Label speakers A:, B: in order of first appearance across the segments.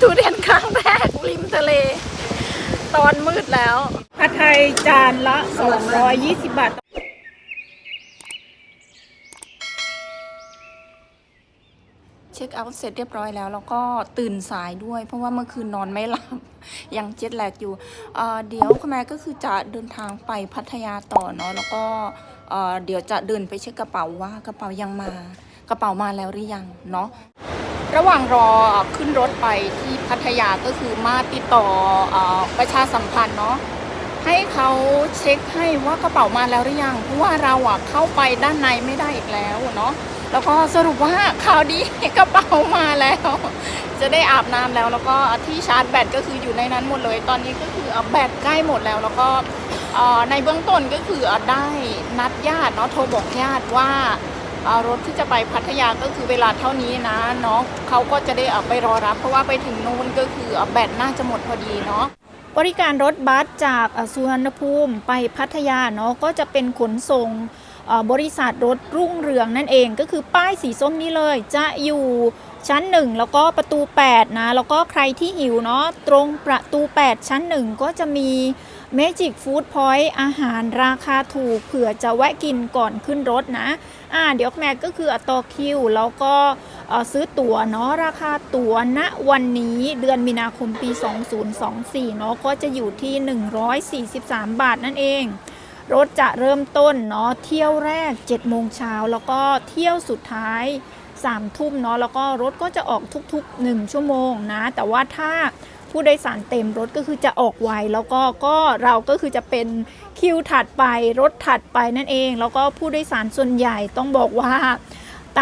A: ทุเรียนครั้งแรกริมทะเล ตอนมืดแล้ว
B: ผัดไทยจานละ 220 บาท
A: เช็คเอาท์เสร็จเรียบร้อยแล้ว แล้วก็ตื่นสายด้วย เพราะว่าเมื่อคืนนอนไม่หลับ ยังเจ็ตแลกอยู่เเดี๋ยวคุณแม่ก็คือจะเดินทางไปพัทยาต่อเนาะแล้วก็เเดี๋ยวจะเดินไปเช็คกระเป๋าว่ากระเป๋ายังมา กระเป๋ามาแล้วหรือยังเนาะระหว่างรอขึ้นรถไปที่พัทยาก็คือมาติดต่ออประชาสัมพันธ์เนาะให้เขาเช็คให้ว่ากระเป๋ามาแล้วหรือยังเพราะว่าเราอะเข้าไปด้านในไม่ได้อีกแล้วเนาะแล้วก็สรุปว่าข่าวดีกระเป๋ามาแล้ว จะได้อาบน้ำแล้วแล้วก็ที่ชาร์จแบตก็คืออยู่ในนั้นหมดเลย ตอนนี้ก็คือแบตใกล้หมดแล้วแล้วก็ในเบื้องต้นก็คือได้นัดญาติเนาะโทรบอกญาติว่า รถที่จะไปพัทยาก็คือเวลาเท่านี้นะเนาะเขาก็จะได้อาไปรอรับ เพราะว่าไปถึงนู้นก็คืออแบตน่าจะหมดพอดีเนาะ
B: บริการรถบัสจากสุวรรณภูมิไปพัทยาเนาะก็จะเป็นขนส่งบริษัทรถรุ่งเรืองนั่นเองก็คือป้ายสีส้มนี้เลย จะอยู่ชั้น 1 แล้วก็ประตู 8 นะ แล้วก็ใครที่หิวเนาะตรงประตู 8 ชั้น 1 ก็จะมี Magic Food Point อาหารราคาถูกเผื่อจะแวะกินก่อนขึ้นรถนะ อ่าเดี๋ยวแม่ก็คือต่อคิว แล้วก็ซื้อตั๋วเนาะราคาตั๋วณวันนี้เดือนมีนาคมปี 2024 เนาะก็จะอยู่ที่ 143 บาทนั่นเอง รถจะเริ่มต้นเนาะเที่ยวแรก 7 โมงเช้าแล้วก็เที่ยวสุดท้าย 3 ทุ่มเนาะแล้วก็รถก็จะออกทุกๆ 1 ชั่วโมงนะ แต่ว่าถ้า ผู้โดยสารเต็มรถก็คือจะออกไวแล้วก็ก็เราก็คือจะเป็นคิวถัดไปรถถัดไปนั่นเอง แล้วก็ผู้โดยสารส่วนใหญ่ต้องบอกว่า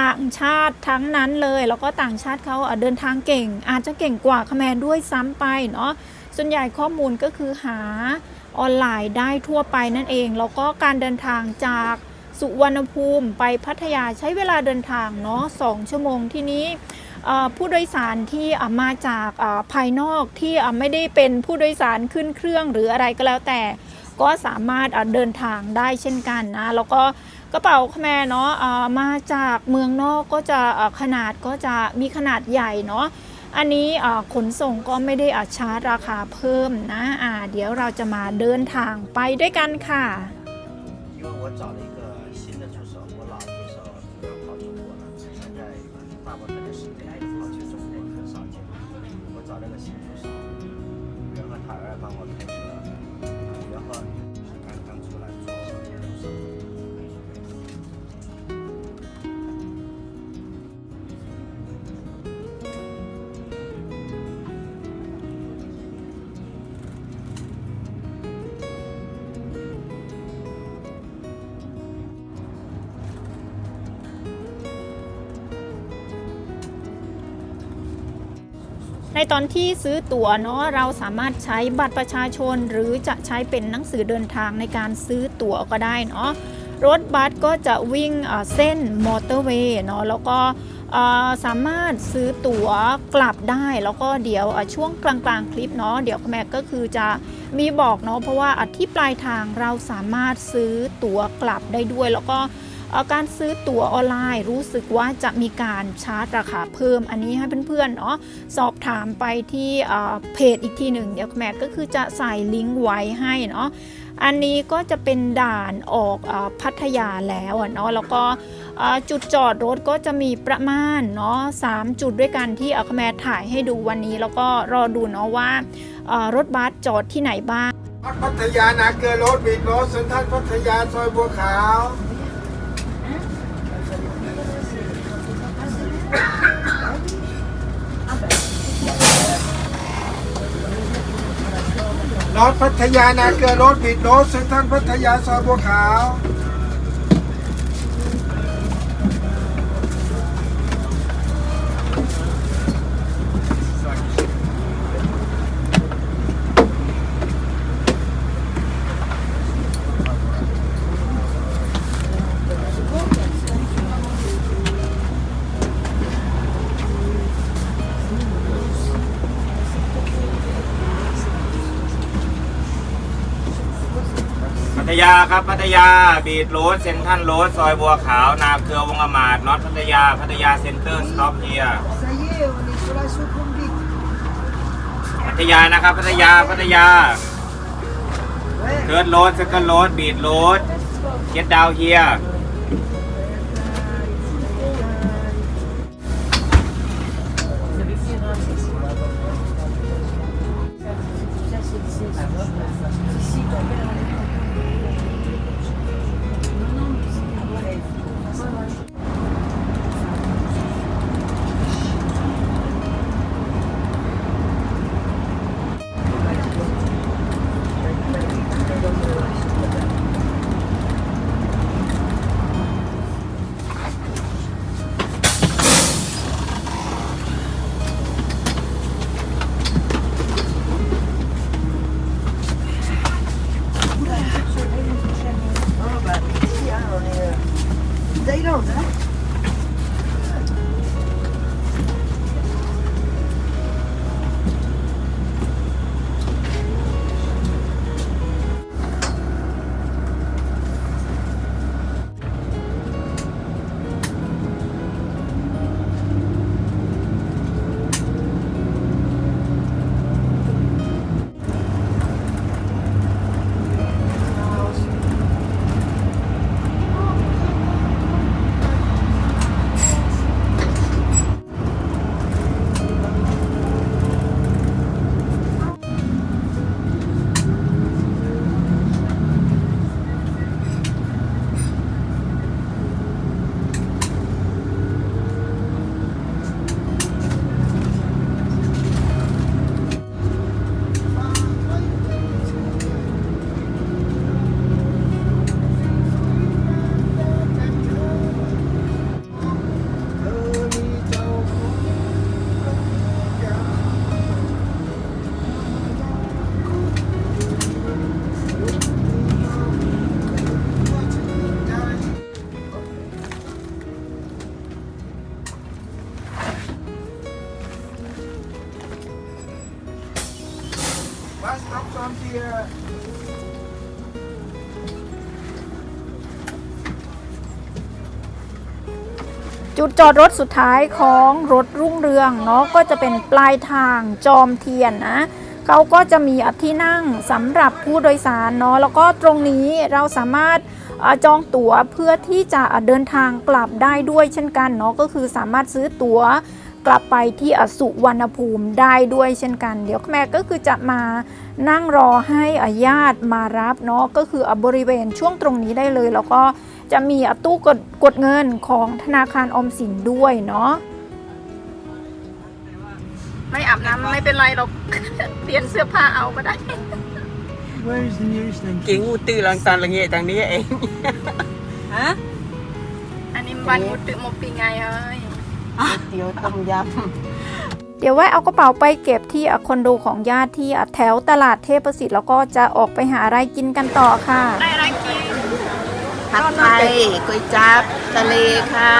B: ต่างชาติทั้งนั้นเลย แล้วก็ต่างชาติเขาเดินทางเก่ง อาจจะเก่งกว่าคแมนด้วยซ้ำไปเนาะส่วนใหญ่ข้อมูลก็คือหาออนไลน์ได้ทั่วไปนั่นเอง แล้วก็การเดินทางจากสุวรรณภูมิไปพัทยาใช้เวลาเดินทางเนาะสองชั่วโมงที่นี้ ผู้โดยสารที่มาจากภายนอกที่ไม่ได้เป็นผู้โดยสารขึ้นเครื่องหรืออะไรก็แล้วแต่ ก็สามารถเดินทางได้เช่นกันนะแล้วก็กระเป๋าแมเนาะมาจากเมืองนอกก็จะขนาดก็จะมีขนาดใหญ่เนาะอันนี้ขนส่งก็ไม่ได้อะชาร์จราคาเพิ่มนะอ่าเดี๋ยวเราจะมาเดินทางไปด้วยกันค่ะ ในตอนที่ซื้อตั๋วเนาะเราสามารถใช้บัตรประชาชน หรือจะใช้เป็นหนังสือเดินทางในการซื้อตั๋วก็ได้เนาะรถบัสก็จะวิ่งเส้นมอเตอร์เวย์เนาะแล้วก็สามารถซื้อตั๋วกลับได้ แล้วก็เดี๋ยวช่วงกลางๆคลิปเนาะเดี๋ยวแม่ก็คือจะมีบอกเนาะเพราะว่าที่ปลายทางเราสามารถซื้อตั๋วกลับได้ด้วย แล้วก็ การซื้อตั๋วออนไลน์ รู้สึกว่าจะมีการชาร์จราคาเพิ่มอันนี้ให้เพื่อนๆเนาะสอบถามไปที่เพจอีกทีหนึ่งเดี๋ยวแม่ก็คือจะใส่ลิงก์ไว้ให้เนาะอันนี้ก็จะเป็นด่านออกอพัทยาแล้วเนาะแล้วก็จุดจอดรถก็จะมีประมาณเนาะสามจุดด้วยกันที่เอาแมถ่ายให้ดูวันนี้ แล้วก็รอดูเนาะว่ารถบัสจอดที่ไหนบ้าง
C: พัทยานาเกลือรถบีดรถเซ็นทรัลพัทยาซอยบัวขาว รถพัทยานาเกลือรถบิดรถเซ็นทรัลพัทยาซอยบัวขาว
D: ครับพัทยาบีดโรดเซนทันโรดซอยบัวขาว นาเกลือวงอมาดน็อตพัทยาพัทยาเซ็นเตอร์สต็อปเฮีย
C: Ça y est, on est sur la Succumbite.
D: ทยานะครับพัทยาพัทยาเทิร์ดโรสสกันโรสบีดโรสเก็ตดาวเฮีย
C: From the
B: จุดจอดรถสุดท้ายของรถรุ่งเรืองเนาะก็จะเป็นปลายทางจอมเทียนนะเขาก็จะมีที่นั่งสำหรับผู้โดยสารเนาะแล้วก็ตรงนี้เราสามารถจองตั๋วเพื่อที่จะเดินทางกลับได้ด้วยเช่นกันเนาะก็คือสามารถซื้อตั๋ว กลับไปที่อสุวรรณภูมิได้ด้วยเช่นกัน เดี๋ยวแม่ก็คือจะมานั่งรอให้ญาติมารับเนาะก็คือบริเวณช่วงตรงนี้ได้เลย แล้วก็จะมีตู้กดกดเงินของธนาคารออมสินด้วยเนาะ
A: ไม่อาบน้ำไม่เป็นไรเราเปลี่ยนเสื้อผ้าเอาก็ได้
C: Where is the nearest thing
E: กิงอูตื้อลังตันละเงี้ยทางนี้เอง
A: อันนี้บันมุตึโมปีไงเอ้ย
E: เตี๋ยวต้มย
B: เดี๋ยวไว้เอากระเป๋าไปเก็บที่คอนโดของญาติที่แถวตลาดเทพประสิทธิ์แล้วก็จะออกไปหาอะไรกินกันต่อค่ะ
A: ได้อะไรกินำ
E: ผัดไทยก๋วยจั๊บทะเลค่ะ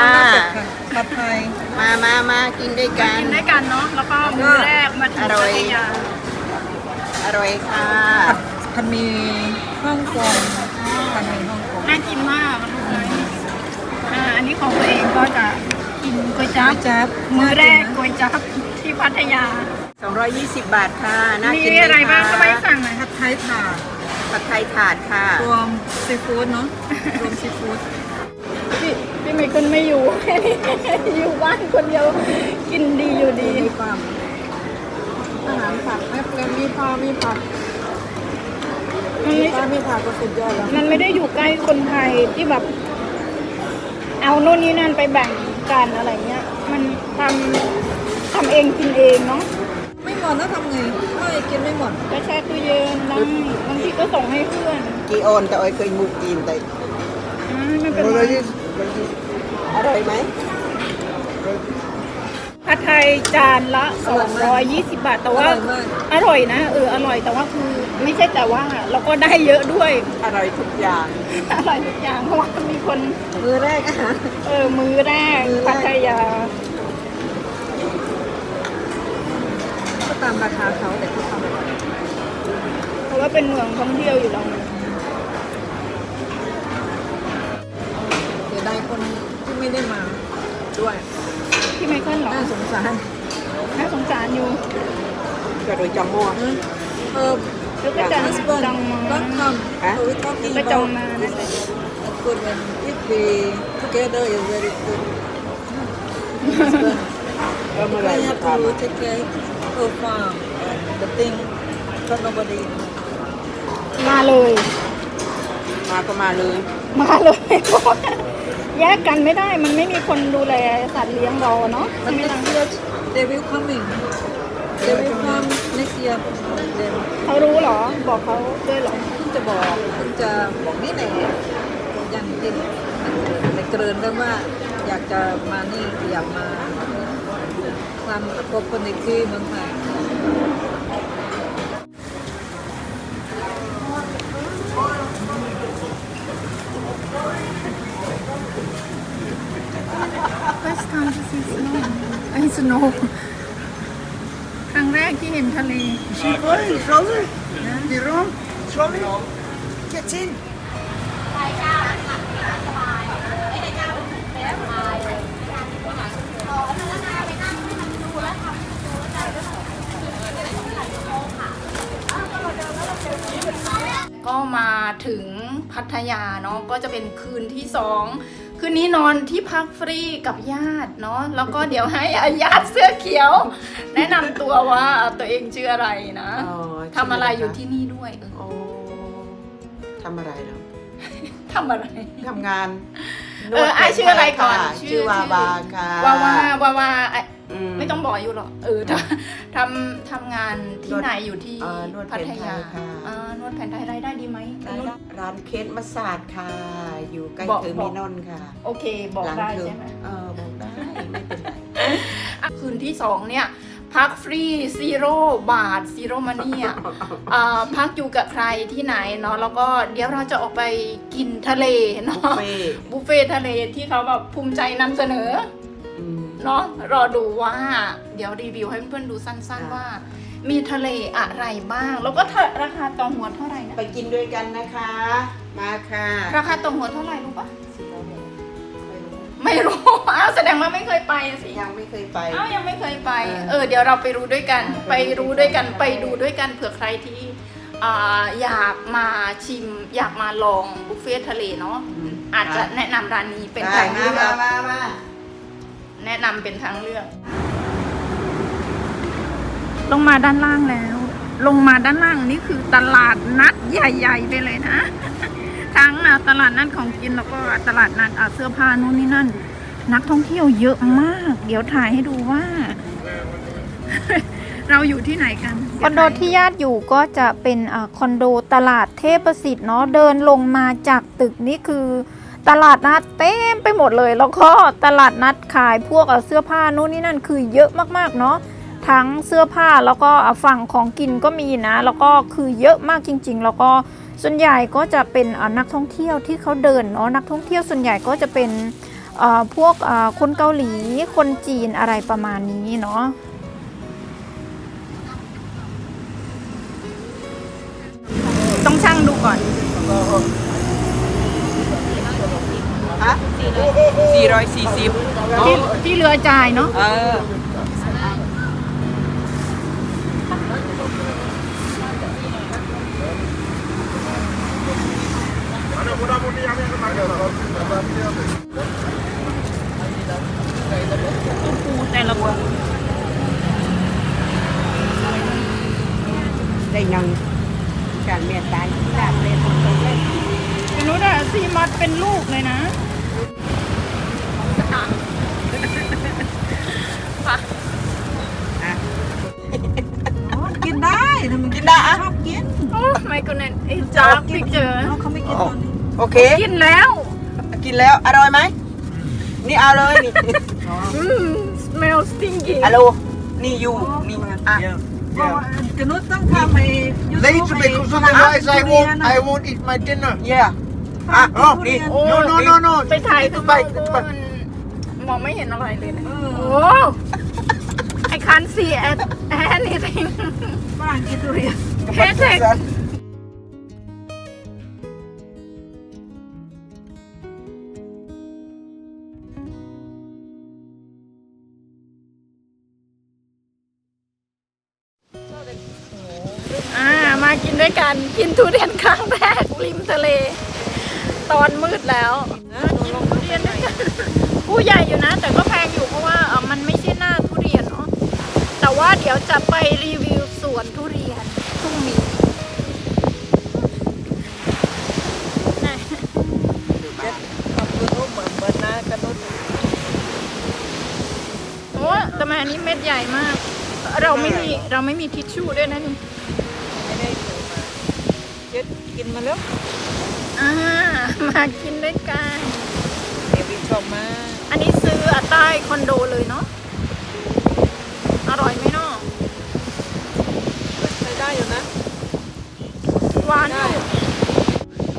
E: ผัดไทยมามามากินด้วยกัน
A: กินด้วยกันเนาะแล้วก็มือแรกมาถึง
E: อร่
A: พั
E: อย
A: ทยา
E: อร่อยค่ะ
F: พันมีฮ่องกงพันมีฮ่องกง
A: น่ากินมากลูกเลยอ่าอันนี้ของตัวเองก็จะ กินก๋วยจั๊บ
F: จับ
A: มือแรกก๋วยจั๊บที่พัทยา
E: 220 บาทค่ะ น่า
A: มี
E: กินไหม
A: อะไรบ้าง
E: คะ
A: ก็ไม่สั่งหน่อย
F: ผัดไทยถาด
E: ผัดไทยถาดค่ะ
F: รวมซีฟู้ดเนาะ รวมซีฟู้ด
A: พี่พี่ไมเคิลไม่อยู่ อยู่บ้านคนเดียว กินดีอยู่ดี
F: มีความอาหารผักแม่เปลมมีข้าวมีผัก
A: มันไม่
F: ข้าวมีผักก็สุดยอดแล้ว
A: มันไม่ได้อยู่ใกล้คนไทยที่แบบ เอาโน่นนี่นั่นไปแบ่ง กันอะไรเงี้ย มันทำทำเองกินเองเนาะ
F: ไม่หมดแล้วทำไงไม่กินไม่หมด
A: ก็แช่ตู้เย็นได้บางทีก็ส่งให้เพื่อน
E: กีโอนแต่ออยเคยมุกกินแต่
A: อืมไม่เป็นไร
E: อร่อยไหม
A: ผัดไทยจานละ220 บาท แต่ว่า
F: อร่อยมาก
A: อร่อยนะเอออร่อยแต่ว่าคือไม่ใช่แต่ว่าเราก็ได้เยอะด้วย
E: อร่อยทุกอย่าง
A: อร่อยทุกอย่างเพราะว่ามีคน
F: มือแรกอาหาร
A: เออมือแรก
F: มื้อแรก
A: พัทยา
F: ก็ตามราคาเขาแต่เขาทำอร่อย
A: เพราะว่าเป็นเมืองท่องเที่ยวอยู่แล้วไง
F: เสียดายคนที่ไม่ได้มาด้วย
A: พี่ไมเคิลเหรอ
F: น่าสงสาร
A: น่าสงสารอยู่
F: แต่
E: cho rồi chồng mua
F: Uh,
B: แล้วก็จะ
F: husband,
B: จองมา
F: back come.
E: Huh?
F: So we're talking
B: ก็จอง
F: about
B: มานะ
F: a good one. If we together is very good. Husband.
E: Có mưa
F: We
E: lại
F: have
E: farm
F: to take care of farm and the thing for nobody.
B: มาเลย
E: Mà có mà lười
B: มาเลยเพราะว่า แยกกันไม่ได้มันไม่มีคนดูแลสัตว์เลี้ยงเราเนาะ
F: But next year they will coming. They will come next year. Then
B: เขารู้เหรอ บอกเขาด้วยเหรอ
F: เพิ่งจะบอกเพิ่งจะบอกนี่แหละยังติดแต่เกรินเรื่องว่าอยากจะมานี่อยากมาความประกบคนในที่เมืองไทย
B: First time to see snow ไอ้ snow ครั้งแรกที่เห็นทะเล
C: Sorry, Die Rom, sorry. Get in.
A: ก็มาถึงพัทยาเนาะก็จะเป็นคืนที่สอง คืนนี้นอนที่พักฟรีกับญาติเนาะแล้วก็เดี๋ยวให้อาญาติเสื้อเขียว แนะนำตัวว่าตัวเองชื่ออะไรนะ
E: อ๋อ
A: ทำอะไร
E: ชื่ออะไรคะ
A: อยู่ที่นี่ด้วยเออ
E: โอ้ทำอะไรเหรอ
A: ทำอะไร
E: ทำงาน
A: เออไอะชื่ออะไรก่อน
E: ค่ะชื่อวาวาค่ะ
A: วาวาวาวา ไอ้
E: อื
A: ไม่ต้องบอกอยู่หรอกเออทำทำทำงานที่ไหนอยู่ที่
E: เอ่อนวด
A: พั
E: แผน
A: ท
E: ไทย
A: ยา
E: ค่ะ
A: อ่านวดแผนไทยรายได้ดีไหม
E: ร้านเคสมัสซาดค่ะ อยู่ใกล้
A: บอก
E: เทอร์มินอลค่ะ
A: โอเคบอก
E: หลัง
A: ได้
E: เทอ
A: ใช่ไหม
E: เออบอกได้ไม่เป็นไร
A: คืนที่สองเนี่ย พักฟรีซีโร่บาทซีโร่มานี่อะอ่าพักอยู่กับใครที่ไหนเนาะแล้วก็เดี๋ยวเราจะออกไปกินทะเล
E: บุ
A: เนาะ
E: ฟเฟ่ต์
A: บุฟเฟ่ทะเลที่เขาแบบภูมิใจนำเสนอ
E: อืม
A: เนาะรอดูว่า เดี๋ยวรีวิวให้เพื่อนๆดูสั้นๆ
E: ค่ะ
A: ว่า มีทะเลอะไรบ้าง แล้วก็ถ้าราคาต่อหัวเท่าไหร่นะ
E: ไปกินด้วยกันนะคะ มาค่ะ
A: ราคาต่อหัวเท่าไหร่รู้ปะ
E: ไม่รู้
A: ไม่รู้อ้าวแสดงว่าไม่เคยไปสิ
E: ยังไม่เคยไป
A: อ้าวยังไม่เคยไป
E: เออ
A: เออเดี๋ยวเราไปรู้ด้วยกัน
E: อ่า
A: ไปรู้ด้วยกัน
E: ไป
A: ไป
E: ดู
A: ดู
E: ด้วยกัน
A: ด้วยกันเผื่อใครที่อ่าอยากมาชิม อยากมาลองบุฟเฟ่ทะเลเนาะอาจจะแนะนำร้านนี้เป็น
E: ได้
A: ทาง
E: มา
A: เลือ
E: มากมามา
A: แนะนำเป็นทางเลือก
B: ลงมาด้านล่างแล้ว ลงมาด้านล่างนี่คือตลาดนัดใหญ่ๆไปเลยนะทั้งอะตลาดนัดของกินแล้วก็ตลาดนัดอะเสื้อผ้านู่นนี่นั่น นักท่องเที่ยวเยอะมาก เดี๋ยวถ่ายให้ดูว่า เราอยู่ที่ไหนกัน คอนโดที่ญาติอยู่ก็จะเป็นอาคอนโดตลาดเทพประสิทธิ์เนาะเดินลงมาจากตึกนี่คือ ตลาดนัดเต็มไปหมดเลย แล้วก็ตลาดนัดขายพวกเสื้อผ้านู่นนี่นั่นคือเยอะมากๆเนาะทั้งเสื้อผ้าแล้วก็ฝั่งของกินก็มีนะ แล้วก็คือเยอะมากจริง ๆ แล้วก็ส่วนใหญ่ก็จะเป็นนักท่องเที่ยวที่เขาเดินเนาะนักท่องเที่ยวส่วนใหญ่ก็จะเป็นพวกคนเกาหลีคนจีนอะไรประมาณนี้เนาะ
E: 440
B: ที่ที่เรือจ่ายเนาะ
E: เออต้อ
B: ปูแต่ละคน
E: ได้ยังการเมียตายการเมียตรงเลย
B: หนูได้ซีมัดเป็นลูกเลยนะ
F: ทำไม
E: กินได้อะ
F: ชอบกิน
B: โอ้ my goodness ไอ้จ้าพิกเจอ
F: เขาเขาไม่กินตอนนี้
E: โอเค
B: กินแล้ว
E: กินแล้วอร่อยไหม นี่เอาเลยนี่
B: อืม smell stinky
E: ฮัลโหลนี่อยู่นี่อะ
F: เพราะว่ากนุษต้องทำไอ้ยูทูบ
C: Later, because otherwise I won't, I won't eat my dinner.
E: เย่อะ
C: Oh,
E: นี่
C: no, no, no, no.
A: ไปถ่าย
C: Little
A: ข้างนอก
C: bite,
A: เพราะ
C: little
A: ว่า
C: bite.
A: มันมองไม่เห็นอะไรเลยนะ
F: เอ
B: โอ้
F: อ
B: I can't see at anything
F: ฝรั่งกินทุเรียน
B: Hashtag
E: เกิ
A: นด้วยกันกินทุเรียนครั้งแรกริมทะเล ตอนมืดแล้วกินทุเรียนด้วยกันผู้ใหญ่อยู่นะ แต่ก็แพงอยู่เพราะว่า ดี๋ยวจะไปรีวิวสวนทุเรียนพรุ่งนี้ไหน
F: ขอบคุณรูปเหมือนเบิร์นะกระนุษ
A: โอ้แต่มาอันนี้เม็ดใหญ่มาก เราไม่มีเราไม่มีทิชชู่ด้วยนะนี่
F: ไม่ได้ถือมาเจ็ดกินมาแล้ว
A: อ่ามากินด้วยกัน
F: เอวิชอบมาก
A: อันนี้ซื้ออะใต้คอนโดเลยเนาะอร่อยไหมเนาะ
F: ใช้ได้อยู่นะ
A: หวานอยู่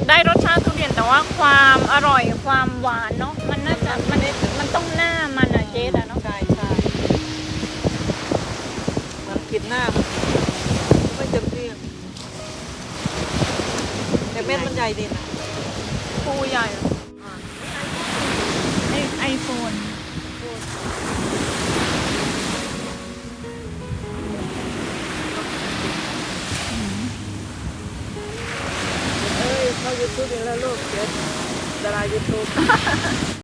A: ได้รสชาติทุเรียนแต่ ว่าความอร่อยความหวานเนาะมันน่าจะมันมันต้องหน้ามันอะเจ๊อะเนาะ
F: ใช่ใช่มันกินหน้ามันไม่จะเรียงแต่เม็ดมันใหญ่ดีนะ